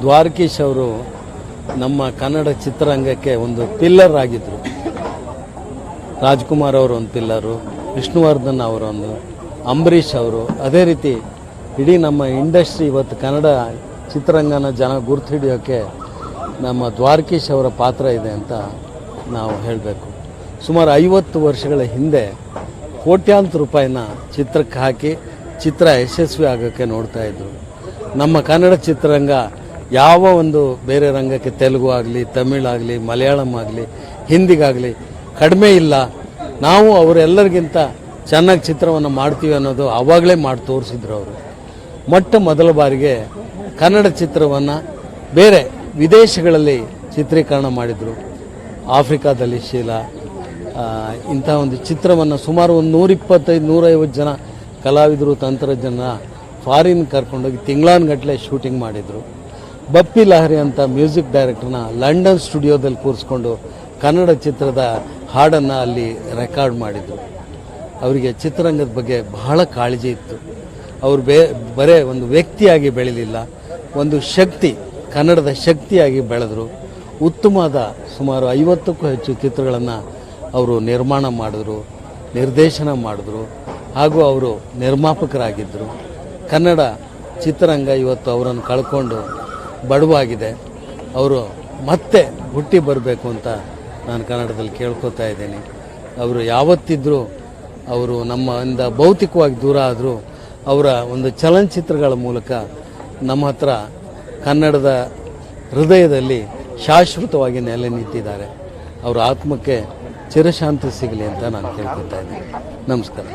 ದ್ವಾರಕೀಶ್ ಅವರು ನಮ್ಮ ಕನ್ನಡ ಚಿತ್ರರಂಗಕ್ಕೆ ಒಂದು ಪಿಲ್ಲರ್ ಆಗಿದ್ದರು ರಾಜ್ಕುಮಾರ್ ಅವರು ಒಂದು ಪಿಲ್ಲರು ವಿಷ್ಣುವರ್ಧನ್ ಅವರೊಂದು ಅಂಬರೀಷ್ ಅವರು. ಅದೇ ರೀತಿ ಇಡೀ ನಮ್ಮ ಇಂಡಸ್ಟ್ರಿ ಇವತ್ತು ಕನ್ನಡ ಚಿತ್ರರಂಗನ ಜನ ಗುರ್ತು ಹಿಡಿಯೋಕ್ಕೆ ನಮ್ಮ ದ್ವಾರಕೀಶ್ ಅವರ ಪಾತ್ರ ಇದೆ ಅಂತ ನಾವು ಹೇಳಬೇಕು. ಸುಮಾರು ಐವತ್ತು ವರ್ಷಗಳ ಹಿಂದೆ ಕೋಟ್ಯಾಂತರ ರೂಪಾಯಿನ ಚಿತ್ರಕ್ಕೆ ಹಾಕಿ ಚಿತ್ರ ಯಶಸ್ವಿ ಆಗೋಕ್ಕೆ ನೋಡ್ತಾ ಇದ್ರು. ನಮ್ಮ ಕನ್ನಡ ಚಿತ್ರರಂಗ ಯಾವ ಒಂದು ಬೇರೆ ರಂಗಕ್ಕೆ ತೆಲುಗು ಆಗಲಿ, ತಮಿಳ್ ಆಗಲಿ, ಮಲಯಾಳಂ ಆಗಲಿ, ಹಿಂದಿಗಾಗಲಿ ಕಡಿಮೆ ಇಲ್ಲ. ನಾವು ಅವರೆಲ್ಲರಿಗಿಂತ ಚೆನ್ನಾಗಿ ಚಿತ್ರವನ್ನು ಮಾಡ್ತೀವಿ ಅನ್ನೋದು ಆವಾಗಲೇ ಮಾಡಿ ತೋರಿಸಿದ್ರು ಅವರು. ಮೊಟ್ಟ ಮೊದಲ ಬಾರಿಗೆ ಕನ್ನಡ ಚಿತ್ರವನ್ನು ಬೇರೆ ವಿದೇಶಗಳಲ್ಲಿ ಚಿತ್ರೀಕರಣ ಮಾಡಿದರು. ಆಫ್ರಿಕಾದಲ್ಲಿ ಶೀಲಾ ಇಂಥ ಒಂದು ಚಿತ್ರವನ್ನು ಸುಮಾರು ಒಂದು ನೂರಿಪ್ಪತ್ತೈದು ನೂರೈವತ್ತು ಜನ ಕಲಾವಿದರು, ತಂತ್ರಜ್ಞನ ಫಾರಿನ್ ಕರ್ಕೊಂಡೋಗಿ ತಿಂಗಳಾನ್ಗಟ್ಟಲೆ ಶೂಟಿಂಗ್ ಮಾಡಿದರು. ಬಪ್ಪಿ ಲಹರಿ ಅಂತ ಮ್ಯೂಸಿಕ್ ಡೈರೆಕ್ಟರ್ನ ಲಂಡನ್ ಸ್ಟುಡಿಯೋದಲ್ಲಿ ಕೂರಿಸ್ಕೊಂಡು ಕನ್ನಡ ಚಿತ್ರದ ಹಾಡನ್ನು ಅಲ್ಲಿ ರೆಕಾರ್ಡ್ ಮಾಡಿದರು. ಅವರಿಗೆ ಚಿತ್ರರಂಗದ ಬಗ್ಗೆ ಬಹಳ ಕಾಳಜಿ ಇತ್ತು. ಅವರು ಬೇ, ಬರೇ ಒಂದು ವ್ಯಕ್ತಿಯಾಗಿ ಬೆಳೆಯಲಿಲ್ಲ ಒಂದು ಶಕ್ತಿ, ಕನ್ನಡದ ಶಕ್ತಿಯಾಗಿ ಬೆಳೆದರು. ಉತ್ತಮವಾದ ಸುಮಾರು ಐವತ್ತಕ್ಕೂ ಹೆಚ್ಚು ಚಿತ್ರಗಳನ್ನು ಅವರು ನಿರ್ಮಾಣ ಮಾಡಿದ್ರು, ನಿರ್ದೇಶನ ಮಾಡಿದ್ರು, ಹಾಗೂ ಅವರು ನಿರ್ಮಾಪಕರಾಗಿದ್ದರು ಕನ್ನಡ ಚಿತ್ರರಂಗ ಇವತ್ತು ಅವರನ್ನು ಕಳ್ಕೊಂಡು ಬಡವಾಗಿದೆ. ಅವರು ಮತ್ತೆ ಹುಟ್ಟಿ ಬರಬೇಕು ಅಂತ ನಾನು ಕನ್ನಡದಲ್ಲಿ ಕೇಳ್ಕೊತಾ ಇದ್ದೀನಿ. ಅವರು ಯಾವತ್ತಿದ್ರೂ ಅವರು ನಮ್ಮಿಂದ ಭೌತಿಕವಾಗಿ ದೂರ ಆದರೂ ಅವರ ಒಂದು ಚಲನಚಿತ್ರಗಳ ಮೂಲಕ ನಮ್ಮ ಹತ್ರ ಕನ್ನಡದ ಹೃದಯದಲ್ಲಿ ಶಾಶ್ವತವಾಗಿ ನೆಲೆ ನಿಂತಿದ್ದಾರೆ. ಅವರ ಆತ್ಮಕ್ಕೆ ಚಿರಶಾಂತಿ ಸಿಗಲಿ ಅಂತ ನಾನು ಕೇಳ್ಕೊತಾ ಇದ್ದೀನಿ. ನಮಸ್ಕಾರ.